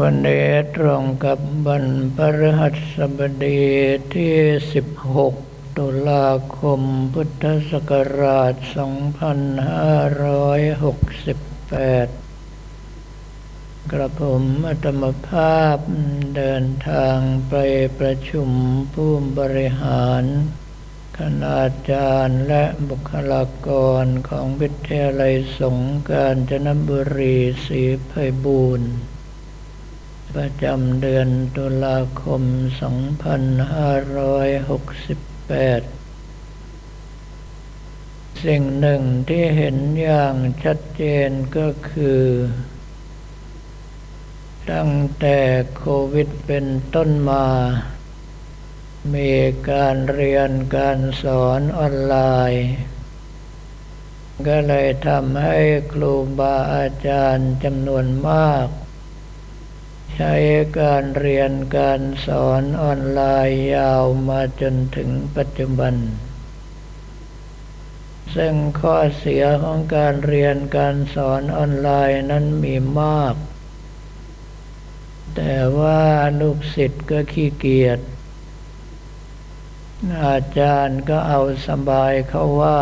วันนี้ตรงกับวันพฤหัสบดีที่ 16 ตุลาคมพุทธศักราช 2568 กระผมอัตมภาพเดินทางไปประชุมผู้บริหารคณาจารย์และบุคลากรของวิทยาลัยสงกาญจนบุรีศรีไพบูรณ์ ประจำเดือนตุลาคม 2568 สิ่งหนึ่งที่เห็นอย่างชัดเจนก็คือ ตั้งแต่โควิดเป็นต้นมา มีการเรียนการสอนออนไลน์ ก็เลยทำให้ครูบาอาจารย์จำนวนมาก ใช้การเรียนการสอนออนไลน์ยาวมาจนถึงปัจจุบัน ซึ่งข้อเสียของการเรียนการสอนออนไลน์นั้นมีมาก แต่ว่าลูกศิษย์ก็ขี้เกียจ อาจารย์ก็เอาสบายเขาว่า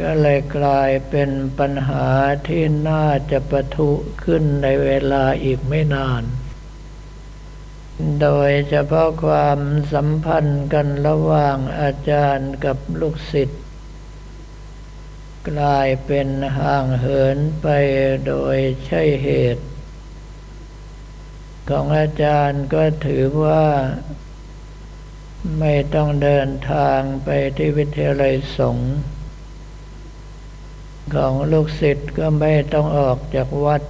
ก็เลยกลายเป็นปัญหาที่น่าจะประทุขึ้นในเวลาอีกไม่นาน โดยเฉพาะความสัมพันธ์กันระหว่างอาจารย์กับลูกศิษย์กลายเป็นห่างเหินไปโดยใช่เหตุ ของอาจารย์ก็ถือว่าไม่ต้องเดินทางไปที่วิทยาลัยสงฆ์ ของลูกศิษย์ก็ไม่ต้องออกจากวัด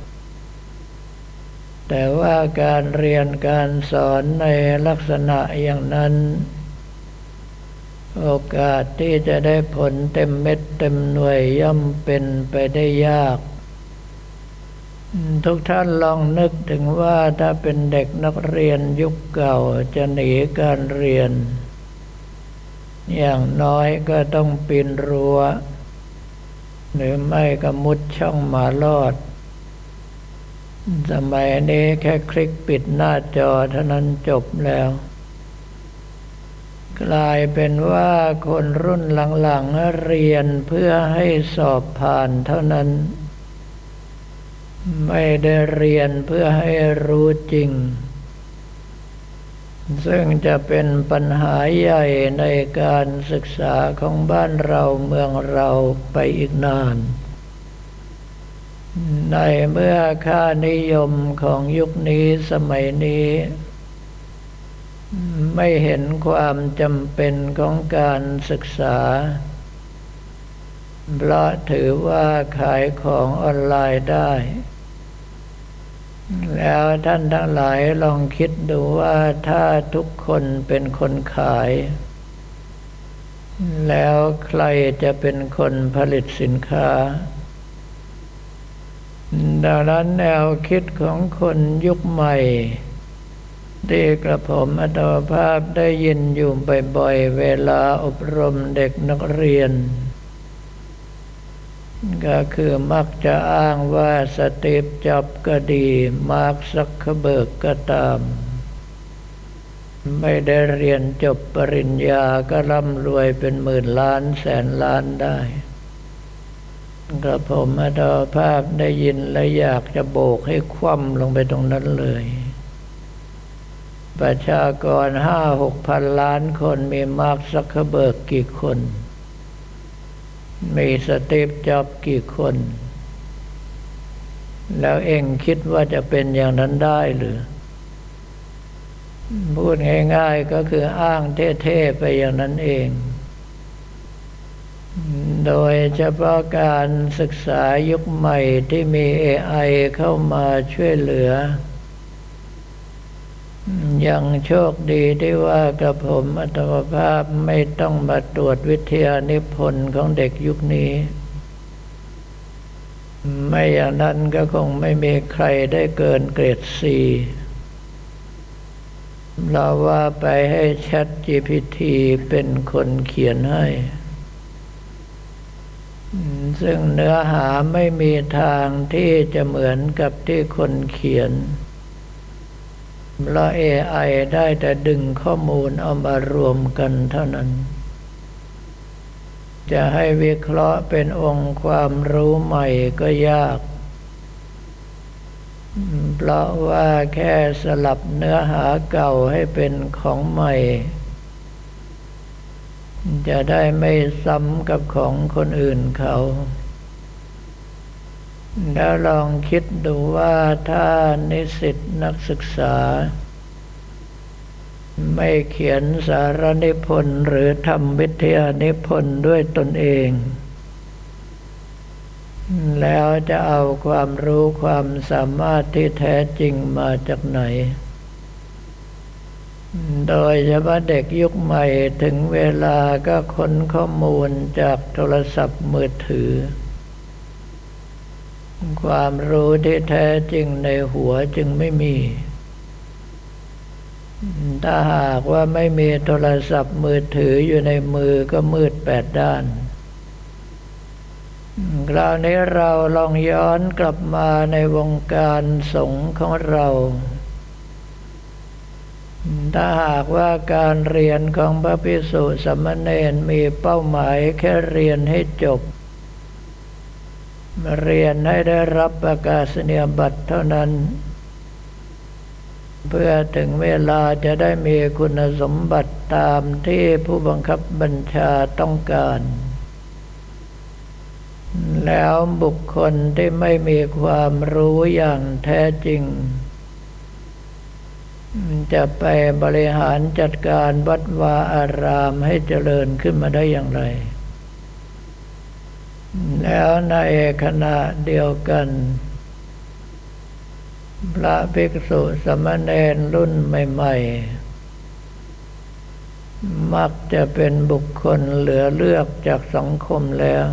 แต่ว่าการเรียนการสอนในลักษณะอย่างนั้น โอกาสที่จะได้ผลเต็มเม็ดเต็มหน่วยย่อมเป็นไปได้ยาก ทุกท่านลองนึกถึงว่าถ้าเป็นเด็กนักเรียนยุคเก่าจะหนีการเรียน อย่างน้อยก็ต้องปีนรัว้ว หรือไม่ก็มุดช่องหมาลอด สมัยนี้แค่คลิกปิดหน้าจอเท่านั้นจบแล้ว กลายเป็นว่าคนรุ่นหลังๆเรียนเพื่อให้สอบผ่านเท่านั้น ไม่ได้เรียนเพื่อให้รู้จริง ซึ่งจะเป็นปัญหาใหญ่ในการศึกษาของบ้านเราเมืองเราไปอีกนาน ในเมื่อค่านิยมของยุคนี้สมัยนี้ ไม่เห็นความจำเป็นของการศึกษาเพราะถือว่าขายของออนไลน์ได้ แล้วท่านทั้งหลายลองคิดดูว่าถ้าทุกคนเป็นคนขาย แล้วใครจะเป็นคนผลิตสินค้า ดังนั้นแนวคิดของคนยุคใหม่ที่กระผมอัตภาพได้ยินอยู่บ่อยๆเวลาอบรมเด็กนักเรียน ก็คือมักจะอ้างว่าสตีฟจ็อบก็ดีมาร์คซักเคเบิร์กก็ตาม ไม่ได้เรียนจบปริญญาก็ร่ำรวยเป็นหมื่นล้านแสนล้านได้กระผมอัตภาพได้ยินและอยากจะโบกให้คว่ำลงไปตรงนั้นเลย ประชากรห้าหกพันล้านคนมีมาร์คซักเคเบิร์กกี่คน มีสตีฟจ็อบกี่คน แล้วเองคิดว่าจะเป็นอย่างนั้นได้หรือ พูดง่าย ๆก็คืออ้างเท่ๆไปอย่างนั้นเอง โดยเฉพาะการศึกษายุคใหม่ที่มี AI เข้ามาช่วยเหลือ ยังโชคดีที่ว่ากระผมอัตมภาพไม่ต้องมาตรวจวิทยานิพนธ์ของเด็กยุคนี้ ไม่อย่างนั้นก็คงไม่มีใครได้เกินเกรดสี่เราว่าไปให้แชท GPT เป็นคนเขียนให้ ซึ่งเนื้อหาไม่มีทางที่จะเหมือนกับที่คนเขียน แล้ว AI ได้แต่ดึงข้อมูลเอามารวมกันเท่านั้น จะให้วิเคราะห์เป็นองค์ความรู้ใหม่ก็ยาก เพราะว่าแค่สลับเนื้อหาเก่าให้เป็นของใหม่ จะได้ไม่ซ้ำกับของคนอื่นเขา แล้วลองคิดดูว่าถ้านิสิตนักศึกษา ไม่เขียนสารนิพนธ์หรือทำวิทยานิพนธ์ด้วยตนเอง แล้วจะเอาความรู้ความสามารถที่แท้จริงมาจากไหน โดยเฉพาะเด็กยุคใหม่ถึงเวลาก็ค้นข้อมูลจากโทรศัพท์มือถือ ความรู้ที่แท้จริงในหัวจึงไม่มี ถ้าหากว่าไม่มีโทรศัพท์มือถืออยู่ในมือก็มืดแปดด้านคราวนี้เราลองย้อนกลับมาในวงการสงฆ์ของเรา ถ้าหากว่าการเรียนของพระภิกษุสมณเณรมีเป้าหมายแค่เรียนให้จบ เรียนให้ได้รับประกาศนียบัตรเท่านั้น เพื่อถึงเวลาจะได้มีคุณสมบัติตามที่ผู้บังคับบัญชาต้องการ แล้วบุคคลที่ไม่มีความรู้อย่างแท้จริง จะไปบริหารจัดการวัดวาอารามให้เจริญขึ้นมาได้อย่างไร แล้วในขณะเดียวกัน พระภิกษุสมณเณรรุ่นใหม่ ๆ มักจะเป็นบุคคลเหลือเลือกจากสังคมแล้ว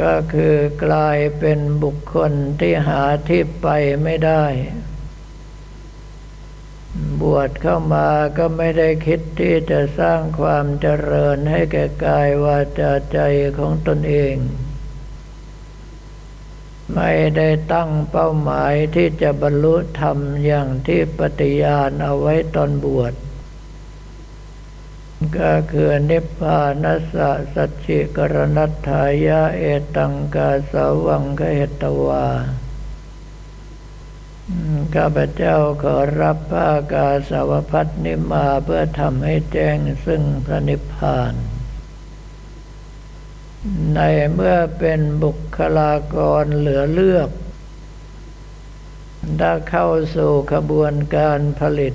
ก็คือกลายเป็นบุคคลที่หาที่ไปไม่ได้ บวชเข้ามาก็ไม่ได้คิดที่จะสร้างความเจริญให้แก่กายวาจาใจของตนเอง ไม่ได้ตั้งเป้าหมายที่จะบรรลุธรรมอย่างที่ปฏิญาณเอาไว้ตอนบวช ก็คือนิพพานัสสะสัจจิกรณัตถายะเอตังกาสวังกเหตวา ข้าพเจ้าขอรับพระากาสาวพัฒนิมาเพื่อทำให้แจ้งซึ่งพระนิพพาน ในเมื่อเป็นบุคลากรเหลือเลือก ถ้าเข้าสู่ขบวนการผลิต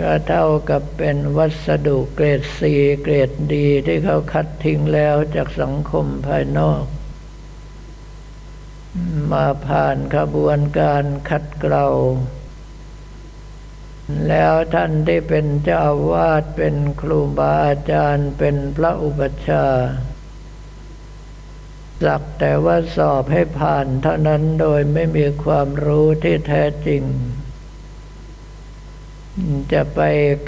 ก็เท่ากับเป็นวัสดุเกรดสีเกรดดีที่เขาคัดทิ้งแล้วจากสังคมภายนอก มาผ่านขบวนการคัดเกลาแล้วท่านได้เป็นเจ้าวาดเป็นครูบาอาจารย์เป็นพระอุปชาสักแต่ว่าสอบให้ผ่านเท่านั้นโดยไม่มีความรู้ที่แท้จริง จะไป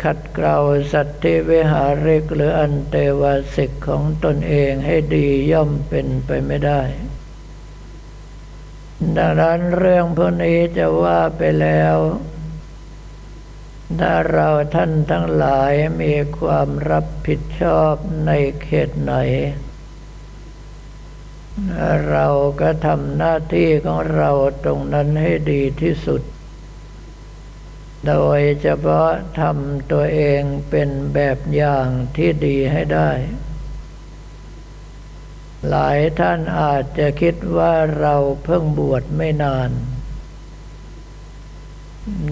ขัดเกลาสัตว์วิหาริกหรืออันเตวาสิกของตนเองให้ดีย่อมเป็นไปไม่ได้ ดังนั้นเรื่องพวกนี้จะว่าไปแล้ว ถ้าเราท่านทั้งหลายมีความรับผิดชอบในเขตไหน เราก็ทำหน้าที่ของเราตรงนั้นให้ดีที่สุด โดยเฉพาะทำตัวเองเป็นแบบอย่างที่ดีให้ได้ หลายท่านอาจจะคิดว่าเราเพิ่งบวชไม่นาน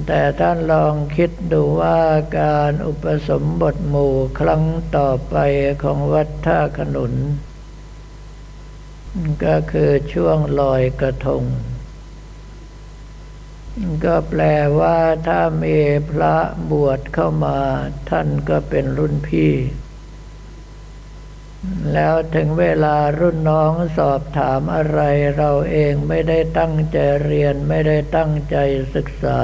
แต่ท่านลองคิดดูว่าการอุปสมบทหมู่ครั้งต่อไปของวัดท่าขนุน ก็คือช่วงลอยกระทง ก็แปลว่าถ้ามีพระบวชเข้ามา ท่านก็เป็นรุ่นพี่ แล้วถึงเวลารุ่นน้องสอบถามอะไรเราเองไม่ได้ตั้งใจเรียนไม่ได้ตั้งใจศึกษา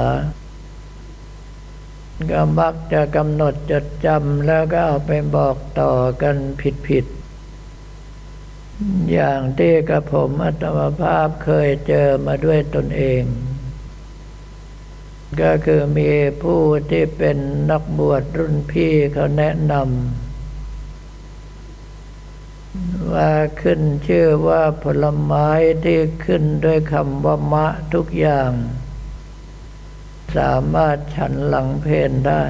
ก็มักจะกำหนดจดจำแล้วก็เอาไปบอกต่อกันผิดผิดอย่างที่กระผมอัตมภาพเคยเจอมาด้วยตนเอง ก็คือมีผู้ที่เป็นนักบวชรุ่นพี่เขาแนะนำ ว่าขึ้นชื่อว่าผลไม้ที่ขึ้นด้วยคำว่ามะทุกอย่าง สามารถฉันหลังเพนได้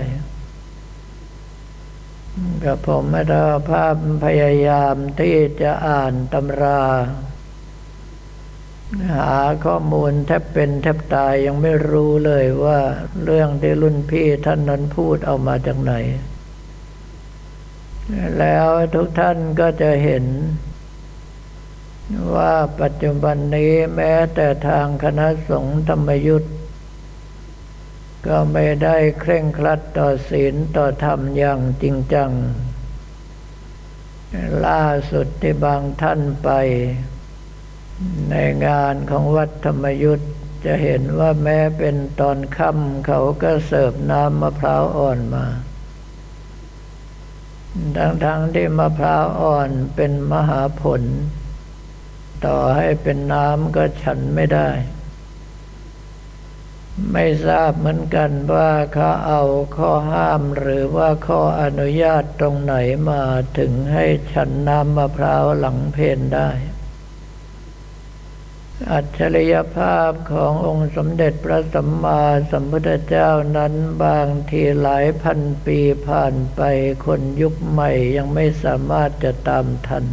กับผมไม่ได้ภาพพยายามที่จะอ่านตำรา หาข้อมูลแทบเป็นแทบตายยังไม่รู้เลยว่าเรื่องที่รุ่นพี่ท่านนั้นพูดเอามาจากไหน แล้วทุกท่านก็จะเห็น ว่าปัจจุบันนี้แม้แต่ทางคณะสงฆ์ธรรมยุทธก็ไม่ได้เคร่งครัดต่อศีลต่อธรรมอย่างจริงจัง ล่าสุดที่บางท่านไป ในงานของวัดธรรมยุทธ์จะเห็นว่าแม้เป็นตอนค่ำเขาก็เสิร์ฟน้ำมะพร้าวอ่อนมา ทั้งๆทที่มะพร้าวอ่อนเป็นมหาผล ต่อให้เป็นน้ำก็ฉันไม่ได้ ไม่ทราบเหมือนกันว่าเขาเอาข้อห้ามหรือว่าข้ออนุญาตตรงไหนมาถึงให้ฉันน้ำมะพร้าวหลังเพนได้ อัจฉริยภาพขององค์สมเด็จพระสัมมาสัมพุทธเจ้านั้นบางทีหลายพันปีผ่านไปคนยุคใหม่ยังไม่สามารถจะตามทัน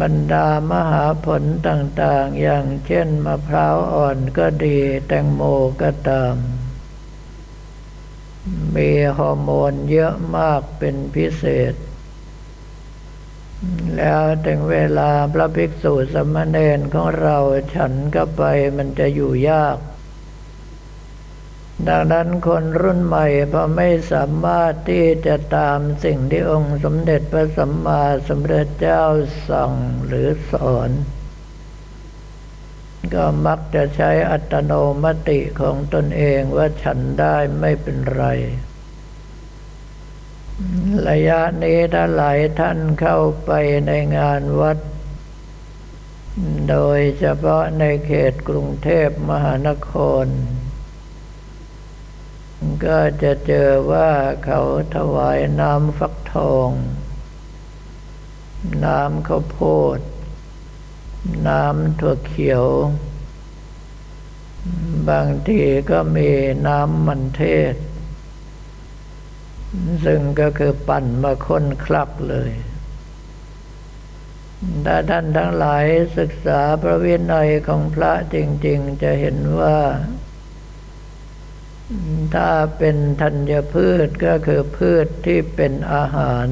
บรรดามหาผลต่างๆ อย่างเช่นมะพร้าวอ่อนก็ดีแตงโมก็ตาม มีฮอร์โมนเยอะมากเป็นพิเศษ แล้วถึงเวลาพระภิกษุสมณเณรของเราฉันก็ไปมันจะอยู่ยาก ดังนั้นคนรุ่นใหม่พอไม่สามารถที่จะตามสิ่งที่องค์สมเด็จพระสัมมาสัมพุทธเจ้าสั่งหรือสอน ก็มักจะใช้อัตโนมติของตนเองว่าฉันได้ไม่เป็นไร ระยะนี้ถ้าหลายท่านเข้าไปในงานวัด โดยเฉพาะในเขตกรุงเทพมหานคร ก็จะเจอว่าเขาถวายน้ำฟักทอง น้ำข้าวโพด น้ำถั่วเขียว บางทีก็มีน้ำมันเทศ ซึ่งก็คือปั่นมาค้นคลักเลยถ้าท่านทั้งหลายศึกษาพระวินัยของพระจริง ๆ จะเห็นว่า ถ้าเป็นธัญพืชก็คือพืชที่เป็นอาหาร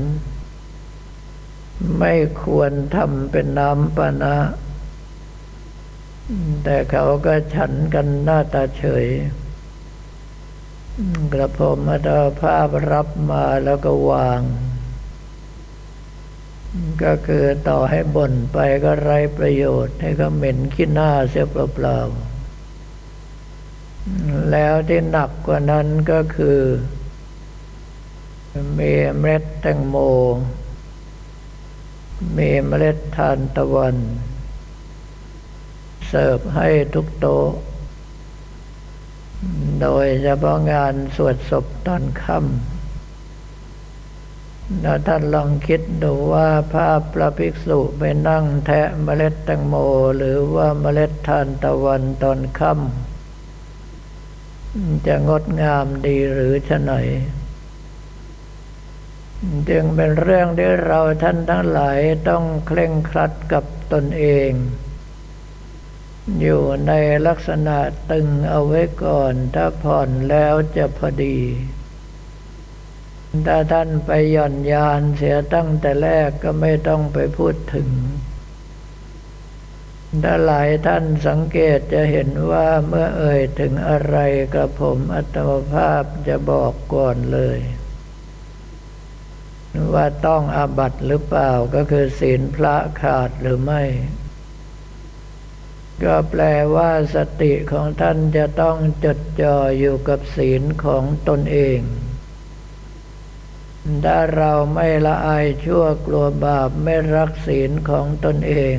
ไม่ควรทำเป็นน้ำปานะ แต่เขาก็ฉันกันหน้าตาเฉย กระผมมาดาภาพรับมาแล้วก็วาง ก็คือต่อให้บ่นไปก็ไร้ประโยชน์ ให้เขาเหม็นขี้หน้าเสียเปล่าๆแล้วที่หนักกว่านั้นก็คือมีเมล็ดแตงโม มีเมล็ดทานตะวัน เสิร์ฟให้ทุกโต๊ะ โดยเฉพาะงานสวดศพตอนค่ำแล้วท่านลองคิดดูว่าภาพพระภิกษุไปนั่งแทะเมล็ดแตงโม หรือว่าเมล็ดทานตะวันตอนค่ำจะงดงามดีหรือชะไหนจึงเป็นเรื่องที่เราท่านทั้งหลายต้องเคร่งครัดกับตนเอง อยู่ในลักษณะตึงเอาไว้ก่อน ถ้าผ่อนแล้วจะพอดี ถ้าท่านไปหย่อนยานเสียตั้งแต่แรกก็ไม่ต้องไปพูดถึง ถ้าหลายท่านสังเกตจะเห็นว่าเมื่อเอ่ยถึงอะไรกับผมอัตมภาพจะบอกก่อนเลย ว่าต้องอาบัตหรือเปล่าก็คือศีลพระขาดหรือไม่ ก็แปลว่าสติของท่านจะต้องจดจ่ออยู่กับศีลของตนเอง ถ้าเราไม่ละอายชั่วกลัวบาปไม่รักศีลของตนเอง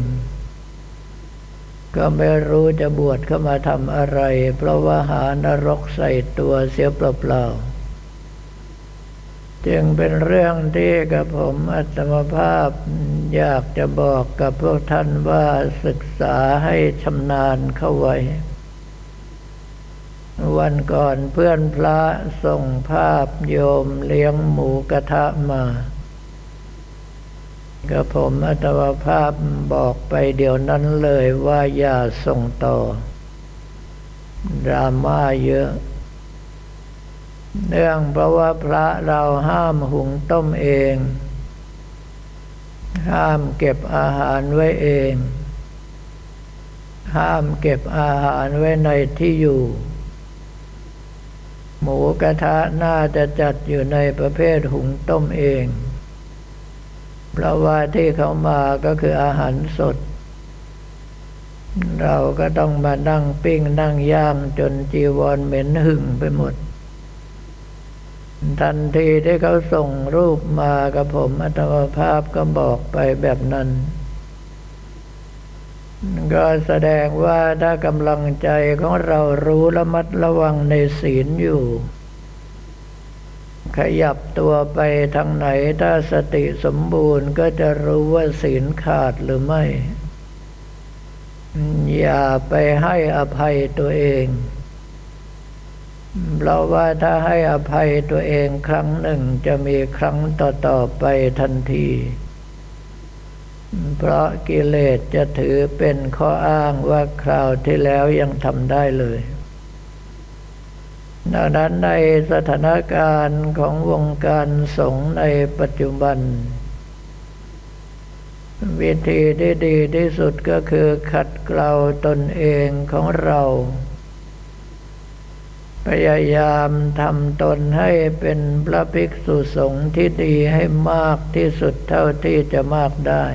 ก็ไม่รู้จะบวชเข้ามาทำอะไร เพราะว่าหานรกใส่ตัวเสียเปล่าๆ จึงเป็นเรื่องที่กับผมอัตมภาพอยากจะบอกกับพวกท่านว่าศึกษาให้ชำนาญเข้าไว้ วันก่อนเพื่อนพระส่งภาพโยมเลี้ยงหมูกระทะมาก็ผมอัตวภาพบอกไปเดี๋ยวนั้นเลยว่าอย่าส่งต่อ ดราม่าเยอะ เนื่องเพราะว่าพระเราห้ามหุงต้มเอง ห้ามเก็บอาหารไว้เอง ห้ามเก็บอาหารไว้ในที่อยู่ หมูกระทะน่าจะจัดอยู่ในประเภทหุงต้มเอง เพราะว่าที่เขามาก็คืออาหารสด เราก็ต้องมานั่งปิ้งนั่งย่างจนจีวรเหม็นหึ่งไปหมด ทันทีที่เขาส่งรูปมากับผมอัตมภาพก็บอกไปแบบนั้น ก็แสดงว่าถ้ากำลังใจของเรารู้ระมัดระวังในศีลอยู่ ขยับตัวไปทางไหนถ้าสติสมบูรณ์ก็จะรู้ว่าศีลขาดหรือไม่ อย่าไปให้อภัยตัวเอง เราว่าถ้าให้อภัยตัวเองครั้งหนึ่งจะมีครั้งต่อ ๆ ไปทันที เพราะกิเลสจะถือเป็นข้ออ้างว่าคราวที่แล้วยังทำได้เลยดังนั้นในสถานการณ์ของวงการสงฆ์ในปัจจุบัน วิธีที่ดีที่สุดก็คือขัดเกลาตนเองของเรา พยายามทำตนให้เป็นพระภิกษุสงฆ์ที่ดีให้มากที่สุดเท่าที่จะมากได้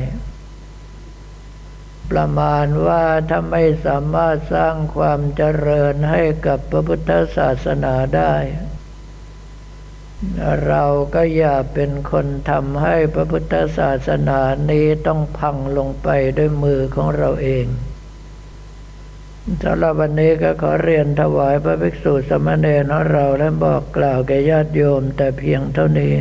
ประมาณว่าถ้าไม่สามารถสร้างความเจริญให้กับพระพุทธศาสนาได้ เราก็อย่าเป็นคนทำให้พระพุทธศาสนานี้ต้องพังลงไปด้วยมือของเราเอง สำหรับวันนี้ก็ขอเรียนถวายพระภิกษุสมณีของเราและบอกกล่าวแก่ญาติโยมแต่เพียงเท่านี้